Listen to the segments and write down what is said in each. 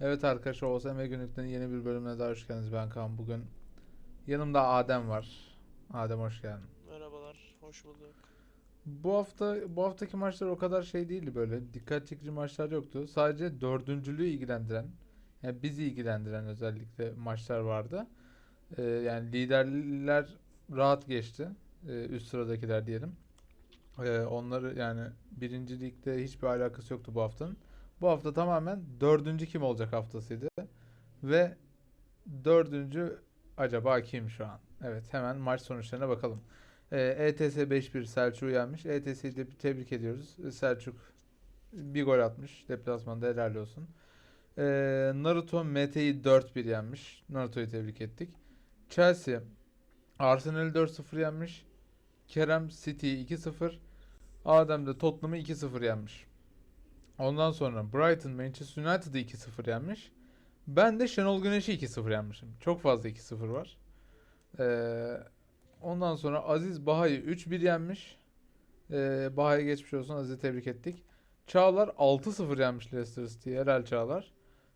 Evet arkadaşlar OSM günlükten yeni bir bölümüne daha hoş geldiniz. Ben Kaan. Bugün yanımda Adem var. Adem hoş geldin. Merhabalar, hoş bulduk. Bu hafta bu haftaki maçlar o kadar şey değildi böyle. Dikkat çekici maçlar yoktu. Sadece dördüncülüğü ilgilendiren, yani bizi ilgilendiren özellikle maçlar vardı. Ee, yani liderler rahat geçti. Ee, üst sıradakiler diyelim. Ee, onları yani birinci ligde hiçbir alakası yoktu bu haftanın. Bu hafta tamamen dördüncü kim olacak haftasıydı. Ve dördüncü acaba kim şu an? Evet hemen maç sonuçlarına bakalım. Ee, ETS 5-1 Selçuk'u yenmiş. ETS'yi de tebrik ediyoruz. Selçuk bir gol atmış. Deplasmanda helal olsun. Ee, Naruto Mete'yi 4-1 yenmiş. Naruto'yu tebrik ettik. Chelsea Arsenal'i 4-0 yenmiş. Kerem City'yi 2-0. Adem de Tottenham'ı 2-0 yenmiş. Ondan sonra Brighton Manchester United'ı 2-0 yenmiş. Ben de Şenol Güneş'i 2-0 yenmişim. Çok fazla 2-0 var. Ee, ondan sonra Aziz Baha'yı 3-1 yenmiş. Ee, Baha'ya geçmiş olsun. Aziz'i tebrik ettik. Çağlar 6-0 yenmiş Leicester City'yi. Helal Çağlar.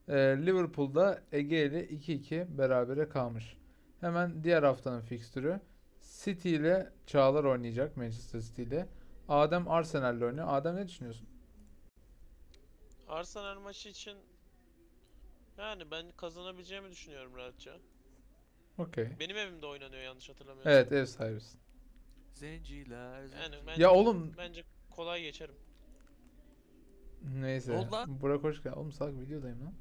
Ee, Liverpool'da Ege ile 2-2 berabere kalmış. Hemen diğer haftanın fikstürü. City ile Çağlar oynayacak Manchester City ile. Adem Arsenal'le oynuyor. Adem ne düşünüyorsun? Arsenal maçı için yani ben kazanabileceğimi düşünüyorum rahatça. Okey. Benim evimde oynanıyor yanlış hatırlamıyorsam. Evet ev sahibisin. Yani Zenciler. zenciler. bence, Ya oğlum bence kolay geçerim. neyse. oldu lan? Burak hoş geldin. Oğlum salak videodayım lan.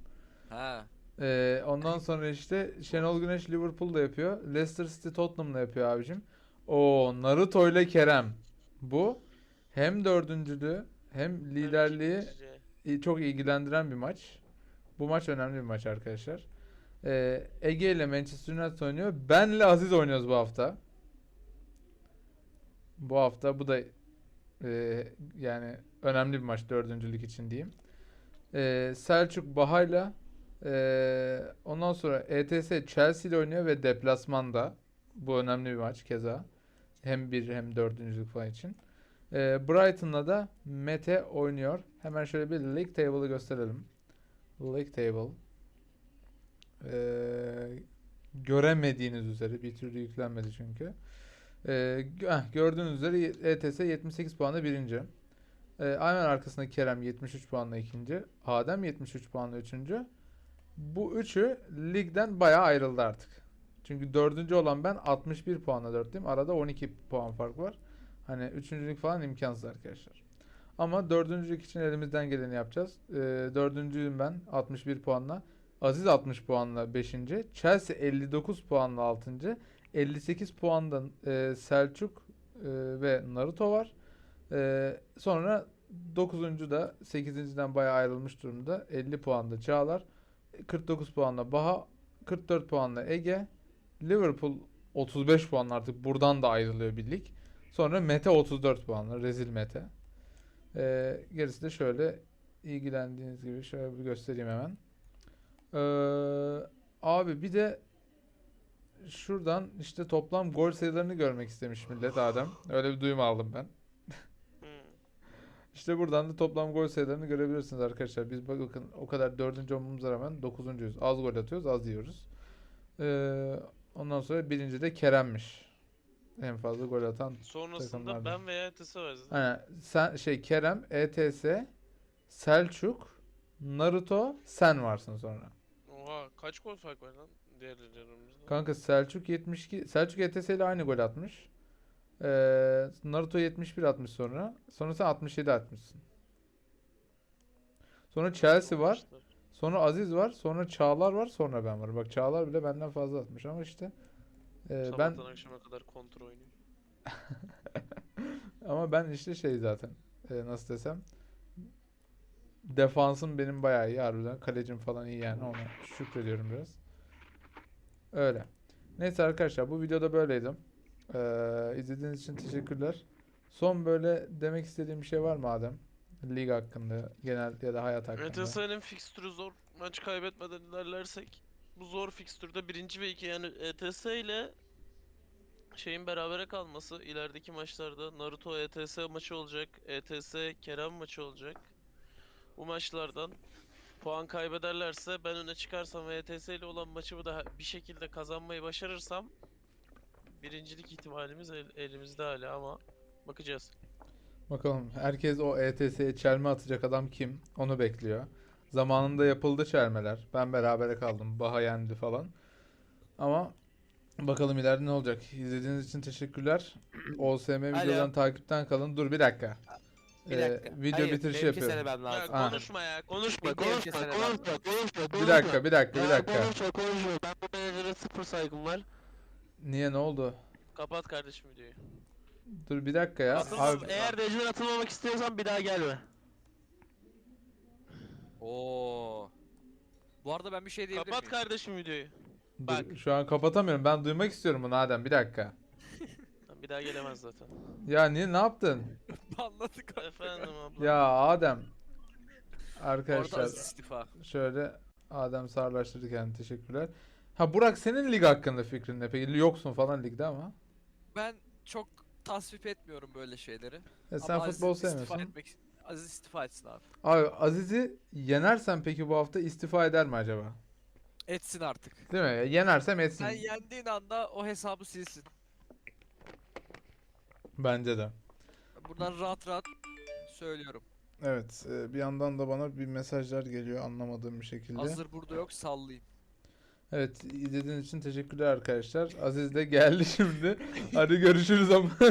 Ha. Ee, ondan sonra işte Şenol Güneş Liverpool'da yapıyor. Leicester City Tottenham'da yapıyor abicim. O Naruto ile Kerem. Bu hem dördüncülüğü hem liderliği i- çok ilgilendiren bir maç. Bu maç önemli bir maç arkadaşlar. Ee, Ege ile Manchester United oynuyor. Benle Aziz oynuyoruz bu hafta. Bu hafta bu da e, yani önemli bir maç dördüncülük için diyeyim. Ee, Selçuk Baha'yla ee, ondan sonra ETS Chelsea ile oynuyor ve deplasmanda. Bu önemli bir maç keza. Hem bir hem dördüncülük falan için. Ee, Brighton'la da Mete oynuyor. Hemen şöyle bir League Table'ı gösterelim. League Table. Ee, göremediğiniz üzere bir türlü yüklenmedi çünkü. Heh, gördüğünüz üzere ETS 78 puanla birinci. Ee, hemen arkasında Kerem 73 puanla ikinci. Adem 73 puanla üçüncü. Bu üçü ligden bayağı ayrıldı artık. Çünkü dördüncü olan ben 61 puanla dörtteyim. Arada 12 puan fark var. Hani üçüncülük falan imkansız arkadaşlar. Ama dördüncülük için elimizden geleni yapacağız. Ee, dördüncüyüm ben 61 puanla. Aziz 60 puanla 5. Chelsea 59 puanla 6. 58 puandan e, Selçuk e, ve Naruto var. E, sonra 9. da 8.den bayağı ayrılmış durumda. 50 puanda Çağlar. 49 puanla Baha. 44 puanla Ege. Liverpool 35 puanla artık buradan da ayrılıyor bir lig. Sonra Mete 34 puanla. Rezil Mete. Ee, gerisi de şöyle ilgilendiğiniz gibi şöyle bir göstereyim hemen. Ee, abi bir de şuradan işte toplam gol sayılarını görmek istemiş millet Adem. Öyle bir duyum aldım ben. Hmm. İşte buradan da toplam gol sayılarını görebilirsiniz arkadaşlar. Biz bakın o kadar dördüncü olmamıza rağmen dokuzuncuyuz. Az gol atıyoruz, az yiyoruz. Ee, ondan sonra birinci de Kerem'miş. En fazla gol atan. Sonrasında ben veya Etisi var zaten. Aynen. Sen şey Kerem, ETS, Selçuk, Naruto, sen varsın sonra. Oha kaç gol fark var lan diğerlerimizde? Kanka Selçuk 72 Selçuk ETS ile aynı gol atmış. Ee, Naruto 71 atmış sonra. Sonra sen 67 atmışsın. Sonra Chelsea var. Sonra Aziz var. Sonra Çağlar var. Sonra ben varım. Bak Çağlar bile benden fazla atmış ama işte e, ben Sabahtan akşama kadar kontrol oynuyor. ama ben işte şey zaten e, nasıl desem defansım benim bayağı iyi harbiden. Kalecim falan iyi yani ona şükrediyorum biraz. Öyle. Neyse arkadaşlar bu videoda böyleydim. Ee, izlediğiniz için teşekkürler. Son böyle demek istediğim bir şey var mı Adem? Lig hakkında, genel ya da hayat hakkında. ETS'nin fikstürü zor. Maç kaybetmeden ilerlersek bu zor fikstürde birinci ve iki yani ETS ile şeyin berabere kalması ilerideki maçlarda Naruto ETS maçı olacak. ETS Kerem maçı olacak. Bu maçlardan puan kaybederlerse ben öne çıkarsam ve ETS ile olan maçımı da bir şekilde kazanmayı başarırsam birincilik ihtimalimiz el- elimizde hala ama bakacağız. Bakalım herkes o ETS'ye çelme atacak adam kim? Onu bekliyor. Zamanında yapıldı çelmeler. Ben berabere kaldım. Baha yendi falan. Ama bakalım ileride ne olacak. İzlediğiniz için teşekkürler. OSM videodan takipten kalın. Dur bir dakika. Bir Ee, dakika. video Hayır, bitirişi yapıyorum. Ya. Ha. konuşma ya konuşma Bir konuşma konuşma konuşma konuşma Bir dakika, bir dakika, bir Ya dakika. konuşma konuşma ben bu menajere sıfır saygım var. Niye ne oldu? Kapat kardeşim videoyu. Dur bir dakika ya. Atılma- Abi, eğer dereceden atılmamak istiyorsan bir daha gelme. Oo. Bu arada ben bir şey diyebilir Kapat miyim? kardeşim videoyu. dur, bak. şu an kapatamıyorum. Ben duymak istiyorum bunu Adem. Bir dakika. Lan Bir daha gelemez zaten. Ya niye ne yaptın? Anladık. Efendim abla. Ya Adem. Orada Arkadaşlar istifa. şöyle Adem sağırlaştırdı kendini. Teşekkürler. Ha Burak senin lig hakkında fikrin ne? Peki yoksun falan ligde ama. Ben çok tasvip etmiyorum böyle şeyleri. E sen Ama futbol istifa sevmiyorsun. etmek- Aziz istifa etsin abi. Abi Aziz'i yenersen peki bu hafta istifa eder mi acaba? Etsin artık. Değil mi? Yenersem etsin. Sen yendiğin anda o hesabı silsin. Bence de. Buradan rahat rahat söylüyorum. Evet. e, Bir yandan da bana bir mesajlar geliyor anlamadığım bir şekilde. Hazır burada yok sallayayım. Evet, izlediğiniz için teşekkürler arkadaşlar. Aziz de geldi şimdi. Hadi görüşürüz ama.